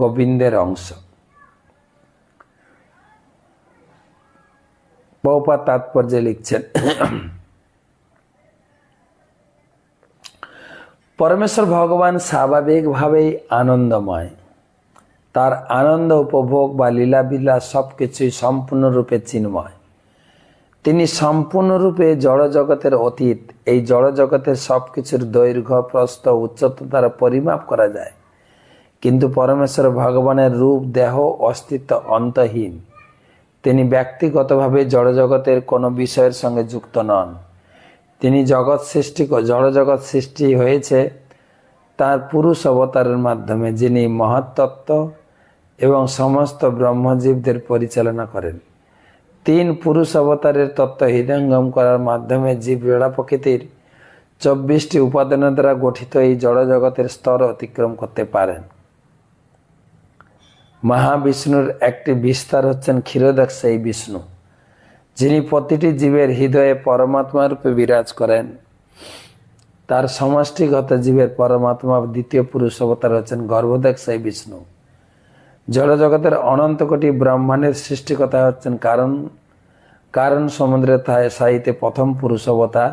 গোবিন্দের অংশ। বহুপা তাৎপর্যে লিখছেন, পরমেশ্বর ভগবান স্বাভাবিকভাবেই আনন্দময়। তার আনন্দ, উপভোগ বা লীলাবিলাস সব কিছুই সম্পূর্ণরূপে চিন্ময়। তিনি সম্পূর্ণরূপে জড়জগতের অতীত। এই জড়জগতের সব কিছুর দৈর্ঘ্য, প্রস্থ, উচ্চতা দ্বারা পরিমাপ করা যায়। কিন্তু পরমেশ্বর ভগবানের রূপ, দেহ, অস্তিত্ব অন্তহীন। তিনি ব্যক্তিগতভাবে জড়জগতের কোনো বিষয়ের সঙ্গে যুক্ত নন। তিনি জগৎ সৃষ্টি জড়জগৎ সৃষ্টি হয়েছে তার পুরুষ অবতারের মাধ্যমে, যিনি মহত্তত্ত্ব এবং সমস্ত ব্রহ্মজীবদের পরিচালনা করেন। তিন পুরুষ অবতারের তত্ত্ব হৃদয়ঙ্গম করার মাধ্যমে জীব জড়া প্রকৃতির চব্বিশটি উপাদানের দ্বারা গঠিত এই জড়জগতের স্তর অতিক্রম করতে পারেন। মহাবিষ্ণুর একটি বিস্তার হচ্ছেন ক্ষীরোদক্ষ এই বিষ্ণু, যিনি প্রতিটি জীবের হৃদয়ে পরমাত্মা রূপে বিরাজ করেন। তার সমষ্টিগত জীবের পরমাত্মা দ্বিতীয় পুরুষ অবতার হচ্ছেন গর্ভদক্ষ এই বিষ্ণু। জড়জগতের অনন্ত কোটি ব্রহ্মাণ্ডের সৃষ্টিকতা হচ্ছেন কারণ। কারণ সমুদ্রের সাহিত্যে প্রথম পুরুষ অবতার,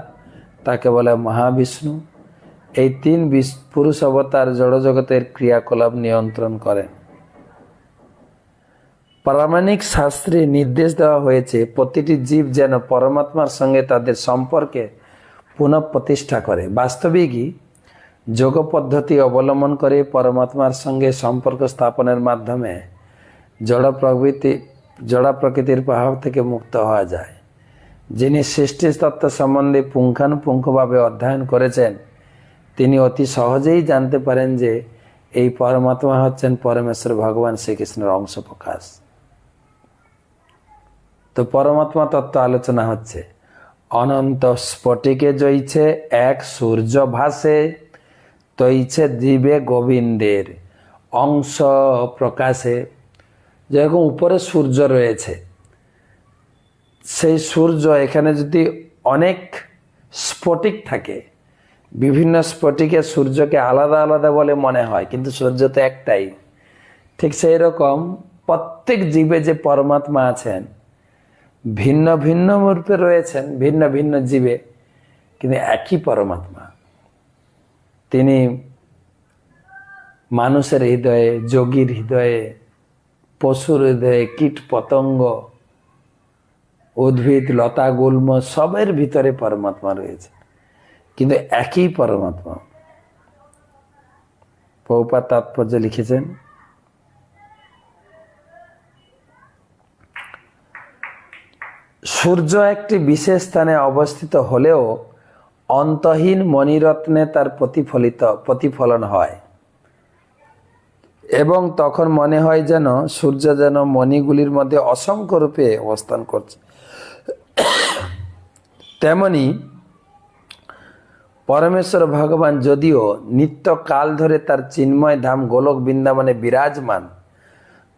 তাকে বলে মহাবিষ্ণু। এই তিন পুরুষ অবতার জড়জগতের ক্রিয়াকলাপ নিয়ন্ত্রণ করেন। পারমাণিক শাস্ত্রে নির্দেশ দেওয়া হয়েছে, প্রতিটি জীব যেন পরমাত্মার সঙ্গে তাদের সম্পর্কে পুনঃপ্রতিষ্ঠা করে। বাস্তবিকই যোগ পদ্ধতি অবলম্বন করে পরমাত্মার সঙ্গে সম্পর্ক স্থাপনের মাধ্যমে জড় প্রকৃতি, জড়া প্রকৃতির প্রভাব থেকে মুক্ত হওয়া যায়। যিনি সৃষ্টি তত্ত্ব সম্বন্ধে পুঙ্খানুপুঙ্খভাবে অধ্যয়ন করেছেন, তিনি অতি সহজেই জানতে পারেন যে এই পরমাত্মা হচ্ছেন পরমেশ্বর ভগবান শ্রীকৃষ্ণের অংশ প্রকাশ তো পরমাত্মা তত্ত্ব আলোচনা হচ্ছে। অনন্ত স্ফটিকে জইছে এক সূর্য ভাসে, তৈছে দিবে গোবিন্দের অংশ প্রকাশে। যেরকম উপরে সূর্য রয়েছে, সেই সূর্য এখানে যদি অনেক স্ফটিক থাকে, বিভিন্ন স্ফটিকে সূর্যকে আলাদা আলাদা বলে মনে হয়, কিন্তু সূর্য তো একটাই। ঠিক সেই রকম প্রত্যেক জীবে যে পরমাত্মা আছেন ভিন্ন ভিন্ন রূপে রয়েছেন, ভিন্ন ভিন্ন জীবে, কিন্তু একই পরমাত্মা। তিনি মানুষের হৃদয়ে, যোগীর হৃদয়ে, পশুর হৃদয়ে, কীট পতঙ্গ, উদ্ভিদ, লতা, গুল্ম, সবের ভিতরে পরমাত্মা রয়েছে। কিন্তু একই পরমাত্মা। পৌপা তাৎপর্য লিখেছেন সূর্য একটি বিশেষ স্থানে অবস্থিত হলেও অন্তহীন মণিরত্নে তার প্রতিফলিত, প্রতিফলন হয়। এবং তখন মনে হয় যেন সূর্য যেন মণিগুলির মধ্যে অসংখ্য রূপে অবস্থান করছে। তেমনি পরমেশ্বর ভগবান যদিও নিত্য কাল ধরে তার চিন্ময় ধাম গোলক বৃন্দাবনে বিরাজমান,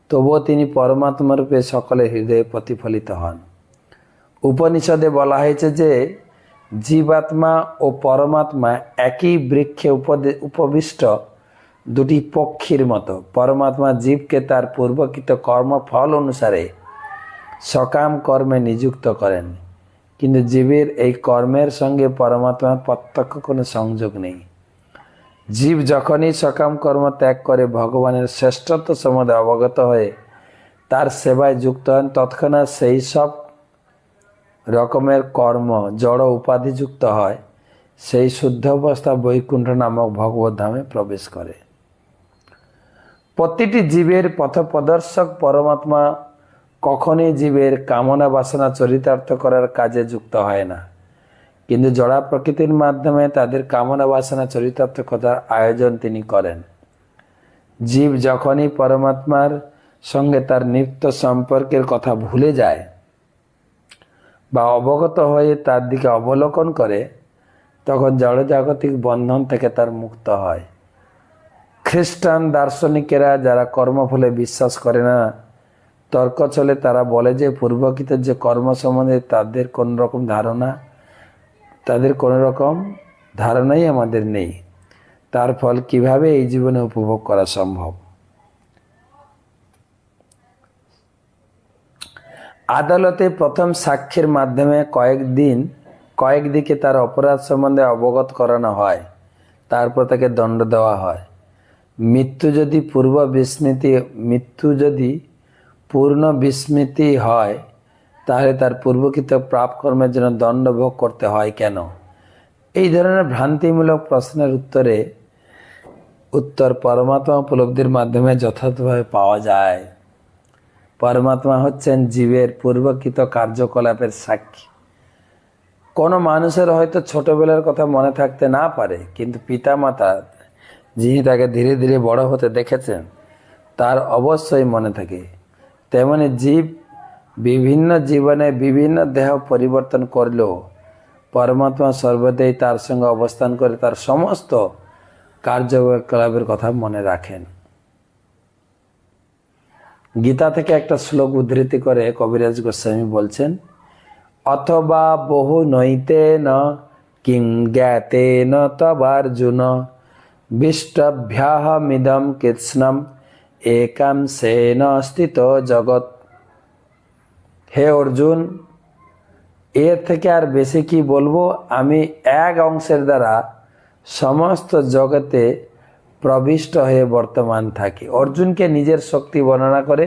তবুও তিনি পরমাত্মা রূপে সকলের হৃদয়ে প্রতিফলিত হন। উপনিষদে বলা হয়েছে যে জীবাত্মা ও পরমাত্মা একই বৃক্ষে উপবিষ্ট দুটি পক্ষীর মতো। পরমাত্মা জীবকে তার পূর্বকৃত কর্মফল অনুসারে সকাম কর্মে নিযুক্ত করেন। কিন্তু জীবের এই কর্মের সঙ্গে পরমাত্মার প্রত্যক্ষ কোনো সংযোগ নেই। জীব যখনই সকাম কর্ম ত্যাগ করে ভগবানের শ্রেষ্ঠত্ব সম্বন্ধে অবগত হয়ে তার সেবায় যুক্ত হন, তৎক্ষণাৎ সেই সব রকমের কর্ম জড় উপাধিযুক্ত হয়, সেই শুদ্ধ অবস্থা বৈকুণ্ঠ নামক ভগবত ধামে প্রবেশ করে। প্রতিটি জীবের পথপ্রদর্শক পরমাত্মা কখনই জীবের কামনা বাসনা চরিতার্থ করার কাজে যুক্ত হয় না। কিন্তু জড়া প্রকৃতির মাধ্যমে তাদের কামনা বাসনা চরিতার্থ করার আয়োজন তিনি করেন। জীব যখনই পরমাত্মার সঙ্গে তার নিত্য সম্পর্কের কথা ভুলে যায় বা অবগত হয়ে তার দিকে অবলোকন করে, তখন জড়জাগতিক বন্ধন থেকে তার মুক্ত হয়। খ্রিস্টান দার্শনিকেরা যারা কর্মফলে বিশ্বাস করে না, তর্ক চলে তারা বলে যে পূর্বকৃত যে কর্ম সম্বন্ধে তাদের কোন রকম ধারণা, তাদের কোনো রকম ধারণাই আমাদের নেই। তার ফল কীভাবে এই জীবনে উপভোগ করা সম্ভব? আদালতে প্রথম সাক্ষীর মাধ্যমে কয়েকদিন, কয়েকদিকে তার অপরাধ সম্বন্ধে অবগত করানো হয়। তারপর তাকে দণ্ড দেওয়া হয়। মৃত্যু যদি পূর্ব বিস্মৃতি, মৃত্যু যদি পূর্ণ বিস্মৃতি হয়, তাহলে তার পূর্বকৃত প্রাপ কর্মের জন্য দণ্ড ভোগ করতে হয় কেন? এই ধরনের ভ্রান্তিমূলক প্রশ্নের উত্তরে উত্তর পরমাত্মা উপলব্ধির মাধ্যমে যথাযথভাবে পাওয়া যায়। পরমাত্মা হচ্ছেন জীবের পূর্বকৃত কার্যকলাপের সাক্ষী। কোনো মানুষের হয়তো ছোটবেলার কথা মনে থাকতে না পারে, কিন্তু পিতামাতা যিনি তাকে ধীরে ধীরে বড় হতে দেখেছেন, তার অবশ্যই মনে থাকে। তেমনি জীব বিভিন্ন জীবনে বিভিন্ন দেহ পরিবর্তন করলেও পরমাত্মা সর্বদাই তার সঙ্গে অবস্থান করে তার সমস্ত কার্যকলাপের কথা মনে রাখেন। গীতা থেকে একটা শ্লোক উদ্ধৃতি করে কবিরাজ গোস্বামী বলছেন, অথবা বহু নৈতে ন, কিং জ্ঞাতে ন তবার্জুন, বিষ্টভ্যাহমিদম কৃষ্ণম একাংশেন স্থিত জগৎ। হে অর্জুন, এর থেকে আর বেশি কি বলব? আমি এক অংশের দ্বারা সমস্ত জগতে প্রবিষ্ট হয়ে বর্তমান থাকি। অর্জুনকে নিজের শক্তি বর্ণনা করে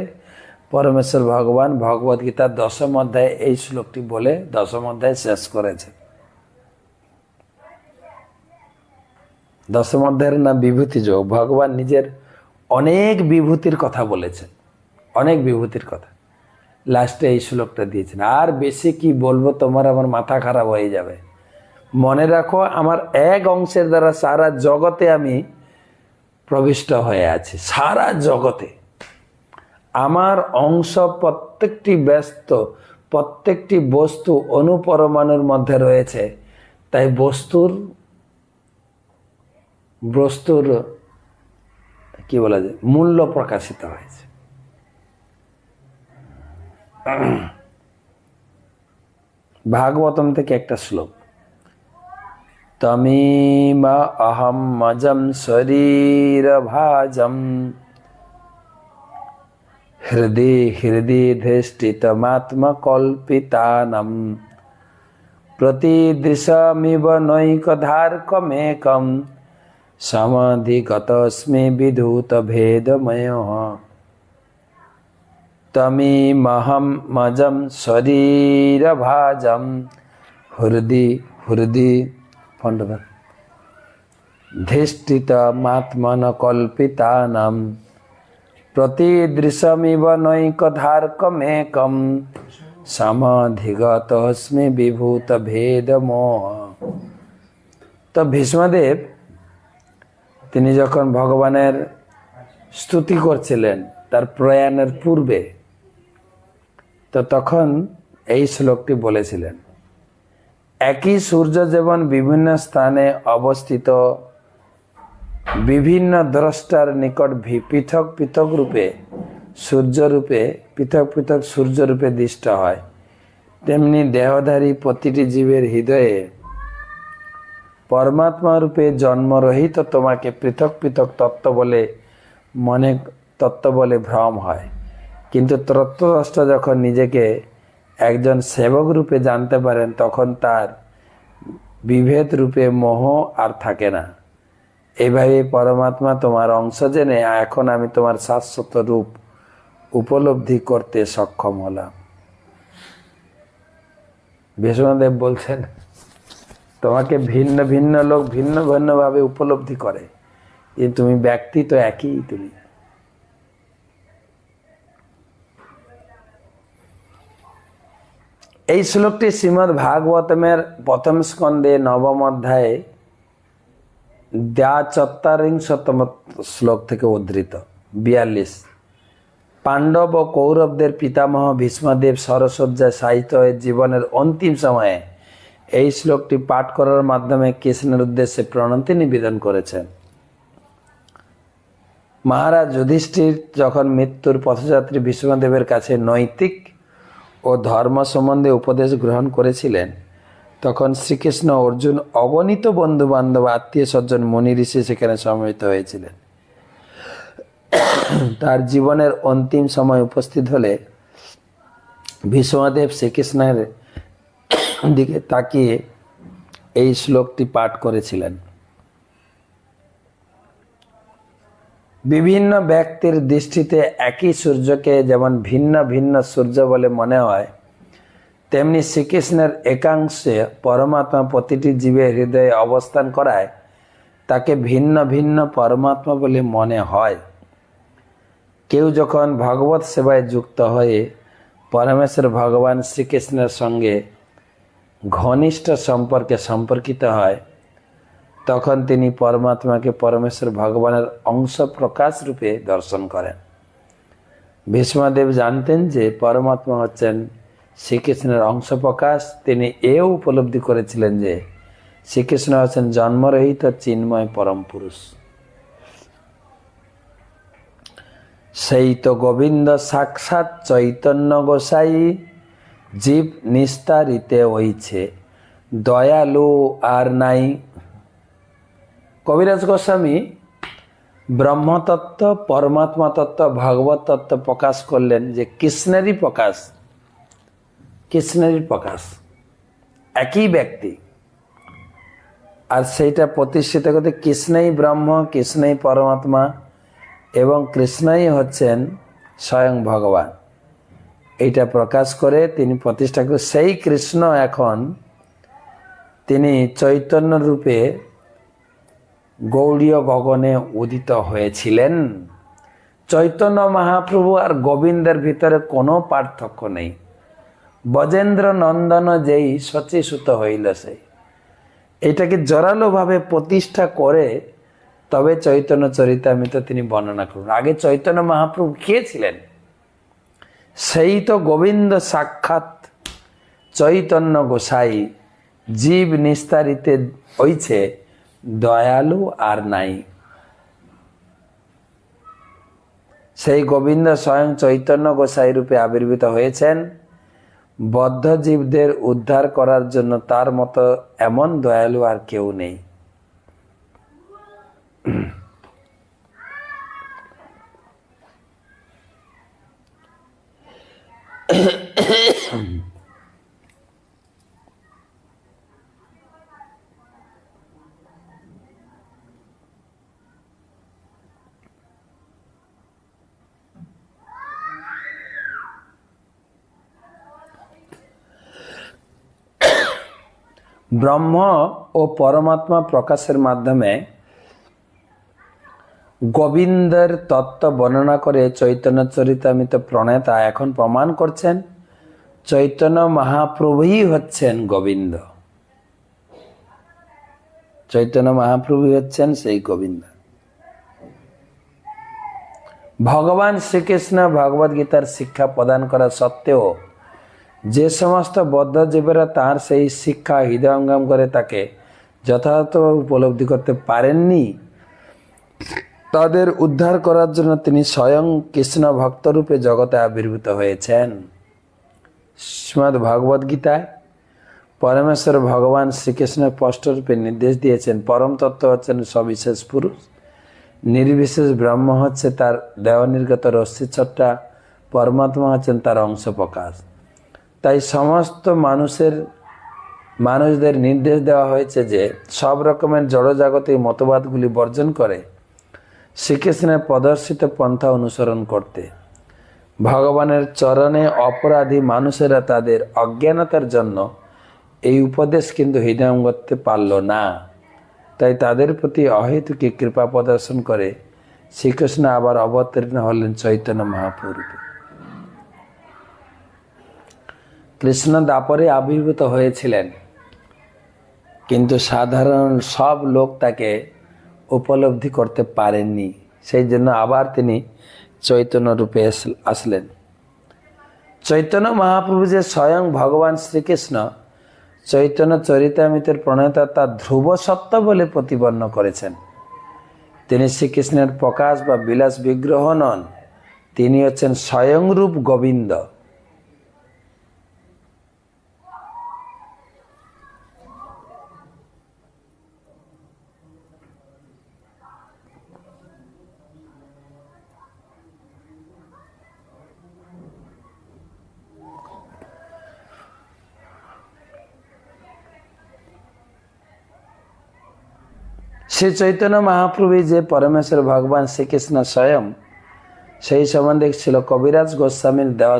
পরমেশ্বর ভগবান ভগবদ গীতার দশম অধ্যায়ে এই শ্লোকটি বলে দশম অধ্যায় শেষ করেছে। দশম অধ্যায়ের নাম বিভূতি যোগ। ভগবান নিজের অনেক বিভূতির কথা বলেছেন। অনেক বিভূতির কথা। লাস্টে এই শ্লোকটা দিয়েছেন, আর বেশি কি বলব, তোমার আমার মাথা খারাপ হয়ে যাবে। মনে রাখো, আমার এক অংশের দ্বারা সারা জগতে আমি প্রবিষ্ট হয়ে আছে সারা জগতে। আমার অংশ প্রত্যেকটি ব্যস্ত, প্রত্যেকটি বস্তু অনুপরমাণুর মধ্যে রয়েছে। তাই বস্তুর বস্তুর, কি বলা যায়, মূল্য প্রকাশিত হয়েছে। ভাগবতম থেকে একটা শ্লোক। तमेव अहं मजं शरीरभाजं हृदि हृदि धृष्टितमात्मकल्पितानं। प्रतिदृशमिव नैकधार्कमेकं। समधिगतस्मि विधूतभेदमयः। मजम मजं शरीरभाजं हृदि हृदि হৃদি ফণ্ডধর ধিষ্ঠিতমাত্মন কল্পিতানাম প্রতিদৃশমিব নৈকধার্কমেকম সমাধিগতস্মি বিভূত ভেদমোহ তো ভীষ্মদেব, তিনি যখন ভগবানের স্তুতি করছিলেন, তার প্রয়াণের পূর্বে, তো তখন এই শ্লোকটি বলেছিলেন। একই সূর্য যেমন বিভিন্ন স্থানে অবস্থিত বিভিন্ন দ্রষ্টার নিকট পৃথক পৃথক রূপে সূর্যরূপে পৃথক পৃথক সূর্যরূপে দৃষ্ট হয়। তেমনি দেহধারী প্রতিটি জীবের হৃদয়ে পরমাত্মা রূপে জন্মরহিত তোমাকে পৃথক পৃথক তত্ত্ব বলে মনে, তত্ত্ব বলে ভ্রম হয়। কিন্তু তত্ত্বদ্রষ্টা যখন নিজেকে একজন সেবক রূপে জানতে পারেন, তখন তার বিভেদ রূপে মোহ আর থাকে না। এইভাবে পরমাত্মা তোমার অংশ জেনে এখন আমি তোমার শাশ্বত রূপ উপলব্ধি করতে সক্ষম হলাম। বিষ্ণুদেব বলছেন, তোমাকে ভিন্ন ভিন্ন লোক ভিন্ন ভিন্নভাবে উপলব্ধি করে। তুমি ব্যক্তি তো একই তুমি। এই শ্লোকটি শ্রীমৎ ভাগবতমের প্রথম স্কন্ধে নবম অধ্যায়ে দ্যা চত্বারিংশতম শ্লোক থেকে উদ্ধৃত। বিয়াল্লিশ। পাণ্ডব ও কৌরবদের পিতামহ ভীষ্মদেব সরসজ্জায় সাহিত্য জীবনের অন্তিম সময়ে এই শ্লোকটি পাঠ করার মাধ্যমে কৃষ্ণের উদ্দেশ্যে প্রণতি নিবেদন করেছেন। মহারাজ যুধিষ্ঠির যখন মৃত্যুর পথযাত্রী ভীষ্মদেবের কাছে নৈতিক ও ধর্ম সম্বন্ধে উপদেশ গ্রহণ করেছিলেন। তখন শ্রীকৃষ্ণ অর্জুন অগণিত বন্ধু বান্ধব আত্মীয় স্বজন, মনি ঋষি সেখানে সমবেত হয়েছিলেন। তার জীবনের অন্তিম সময় উপস্থিত হলে ভীষ্মদেব শ্রীকৃষ্ণের দিকে তাকিয়ে এই শ্লোকটি পাঠ করেছিলেন। বিভিন্ন ব্যক্তির দৃষ্টিতে একই সূর্যকে যেমন ভিন্ন ভিন্ন সূর্য বলে মনে হয়, তেমনি শ্রীকৃষ্ণের একাংশে পরমাত্মা প্রতিটি জীবের হৃদয়ে অবস্থান করায়, তাকে ভিন্ন ভিন্ন পরমাত্মা বলে মনে হয়। কেউ যখন ভগবত সেবায় যুক্ত হয়ে পরমেশ্বর ভগবান শ্রীকৃষ্ণের সঙ্গে ঘনিষ্ঠ সম্পর্কে সম্পর্কিত হয় তখন তিনি পরমাত্মাকে পরমেশ্বর ভগবানের অংশ প্রকাশ রূপে দর্শন করেন। ভীষ্মদেব জানতেন যে পরমাত্মা হচ্ছেন শ্রীকৃষ্ণের অংশ প্রকাশ। তিনি এও উপলব্ধি করেছিলেন যে শ্রীকৃষ্ণ হচ্ছেন জন্মরহিত চিন্ময় পরম পুরুষ। সেই তো গোবিন্দ সাক্ষাৎ চৈতন্য গোসাই, জীব নিস্তারিতে হইছে। দয়ালু আর নাই কবিরাজ গোস্বামী ব্রহ্মতত্ত্ব পরমাত্মা তত্ত্ব ভাগবত তত্ত্ব প্রকাশ করলেন যে কৃষ্ণেরই প্রকাশ কৃষ্ণেরই প্রকাশ। একই ব্যক্তি। আর সেইটা প্রতিষ্ঠিত করতে কৃষ্ণই ব্রহ্ম, কৃষ্ণই পরমাত্মা এবং কৃষ্ণই হচ্ছেন স্বয়ং ভগবান। এইটা প্রকাশ করে তিনি প্রতিষ্ঠা করে সেই কৃষ্ণ এখন তিনি চৈতন্য রূপে গৌড়ীয় গগনে উদিত হয়েছিলেন। চৈতন্য মহাপ্রভু আর গোবিন্দের ভিতরে কোনো পার্থক্য নেই। বজেন্দ্র নন্দন যেই সচিসুত হইল সেই এটাকে জোরালোভাবে প্রতিষ্ঠা করে তবে চৈতন্য চরিতামিত তিনি বর্ণনা করুন। আগে চৈতন্য মহাপ্রভু কে ছিলেন? সেই তো গোবিন্দ সাক্ষাৎ চৈতন্য গোসাই জীব নিস্তারিতে হইছে। দয়ালু আর নাই। সেই গোবিন্দ স্বয়ং চৈতন্য গোসাই রূপে আবির্ভূত হয়েছেন। বদ্ধ জীবদের উদ্ধার করার জন্য তার মতো এমন দয়ালু আর কেউ নেই। ব্রহ্ম ও পরমাত্মা প্রকাশের মাধ্যমে গোবিন্দের তত্ত্ব বর্ণনা করে চৈতন্য চরিতামিত প্রণেতা এখন প্রমাণ করছেন, চৈতন্য মহাপ্রভুই হচ্ছেন গোবিন্দ। চৈতন্য মহাপ্রভুই হচ্ছেন সেই গোবিন্দ। ভগবান শ্রীকৃষ্ণ ভগবদ গীতার শিক্ষা প্রদান করা সত্ত্বেও যে সমস্ত বদ্ধজীবীরা তার সেই শিক্ষা হৃদয়ঙ্গম করে তাকে যথাযথভাবে উপলব্ধি করতে পারেননি, তাদের উদ্ধার করার জন্য তিনি স্বয়ং কৃষ্ণ ভক্তরূপে জগতে আবির্ভূত হয়েছেন। শ্রীমদ ভগবদ গীতায় পরমেশ্বর ভগবান শ্রীকৃষ্ণ স্পষ্টরূপে নির্দেশ দিয়েছেন, পরম তত্ত্ব হচ্ছেন সবিশেষ পুরুষ, নির্বিশেষ ব্রহ্ম হচ্ছে তার দেহ নির্গত রশ্মি ছট্টা পরমাত্মা হচ্ছেন তার অংশ প্রকাশ তাই সমস্ত মানুষের, মানুষদের নির্দেশ দেওয়া হয়েছে যে সব রকমের জড়জাগতিক মতবাদগুলি বর্জন করে শ্রীকৃষ্ণের প্রদর্শিত পন্থা অনুসরণ করতে। ভগবানের চরণে অপরাধী মানুষেরা তাদের অজ্ঞানতার জন্য এই উপদেশ কিন্তু হৃদয়ম করতে পারল না। তাই তাদের প্রতি অহেতুকি কৃপা প্রদর্শন করে শ্রীকৃষ্ণ আবার অবতীর্ণ হলেন চৈতন্য মহাপ্রভূপে কৃষ্ণ দাপরে আবির্ভূত হয়েছিলেন। কিন্তু সাধারণ সব লোক তাকে উপলব্ধি করতে পারেননি। সেই জন্য আবার তিনি চৈতন্য রূপে আসলেন। চৈতন্য মহাপ্রভু যে স্বয়ং ভগবান শ্রীকৃষ্ণ, চৈতন্য চরিতামিতের প্রণয়তা তার ধ্রুব সত্য বলে প্রতিপন্ন করেছেন। তিনি শ্রীকৃষ্ণের প্রকাশ বা বিলাস বিগ্রহ নন, তিনি হচ্ছেন স্বয়ংরূপ গোবিন্দ। শ্রী চৈতন্য মহাপ্রভু যে পরমেশ্বর ভগবান শ্রীকৃষ্ণ স্বয়ং সেই সম্বন্ধে ছিল কবিরাজ গোস্বামীর দেওয়া